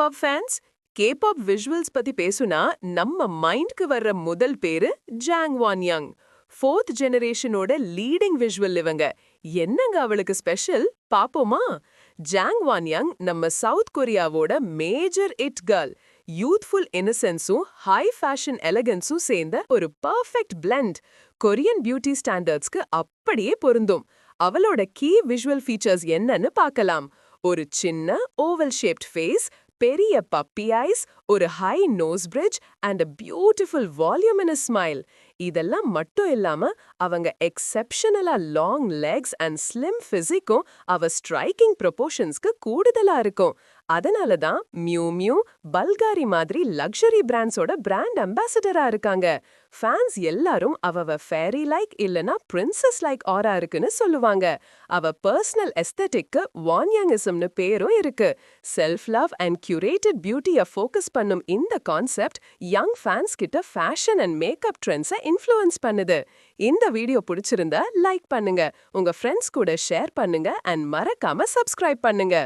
Kebab fans kebab visuals பத்தி பேசுனா நம்ம மைண்ட்க்கு வர்ற முதல் பேரு ஜாங் வான் யங் ஃபோர்த் ஜெனரேஷனோட லீடிங் விஷுவல் இவங்க. என்னங்க அவளுக்கு ஸ்பெஷல் பாப்போமா? ஜாங் வான் யங் நம்ம சவுத் கொரியாவோட மேஜர் இட் கேர்ள் யூத்ஃபுல் இன்னசென்ஸும் ஹை ஃபேஷன் எலகன்ஸும் சேர்ந்த ஒரு பர்ஃபெக்ட் பிளெண்ட் கொரியன் பியூட்டி ஸ்டாண்டர்ட்ஸ்க்கு அப்படியே பொருந்தும். அவளோட கீ விஷுவல் ஃபீச்சர்ஸ் என்னன்னு பார்க்கலாம். ஒரு சின்ன ஓவல் ஷேப்ட் ஃபேஸ் பெரிய பப்பி ஐஸ் ஒரு high nose bridge and uh beautiful voluminous smile இதெல்லாம் மட்டும் இல்லாம அவங்க எக்ஸெப்ஷனலா லாங் லெக்ஸ் அண்ட் ஸ்லிம் ஃபிசிக்கும் அவ ஸ்ட்ரைக்கிங் ப்ரொபோஷன்ஸ்க்கு கூடுதலா இருக்கும். அதனால தான் மியூ மியூ பல்காரி மாதிரி லக்ஸரி பிராண்ட்ஸோட பிராண்ட் அம்பாசிடரா இருக்காங்க. ஃபேன்ஸ் எல்லாரும் அவவ ஃபேரி லைக் இல்லனா பிரின்சஸ் லைக் ஆரா இருக்குன்னு சொல்லுவாங்க. அவ பர்சனல் எஸ்தெட்டிக்கு வான்யாங்கிசம்னு பேரும் இருக்கு. செல்ஃப் லவ் அண்ட் கியூரேட்டட் பியூட்டியை ஃபோக்கஸ் பண்ணும் இந்த கான்செப்ட் யங் ஃபேன்ஸ் கிட்ட ஃபேஷன் அண்ட் மேக்கப் ட்ரெண்ட்ஸை இன்ஃப்ளூயன்ஸ் பண்ணுது. இந்த வீடியோ பிடிச்சிருந்தா லைக் பண்ணுங்க. உங்க ஃப்ரெண்ட்ஸ் கூட ஷேர் பண்ணுங்க அண்ட் மறக்காம சப்ஸ்கிரைப் பண்ணுங்க.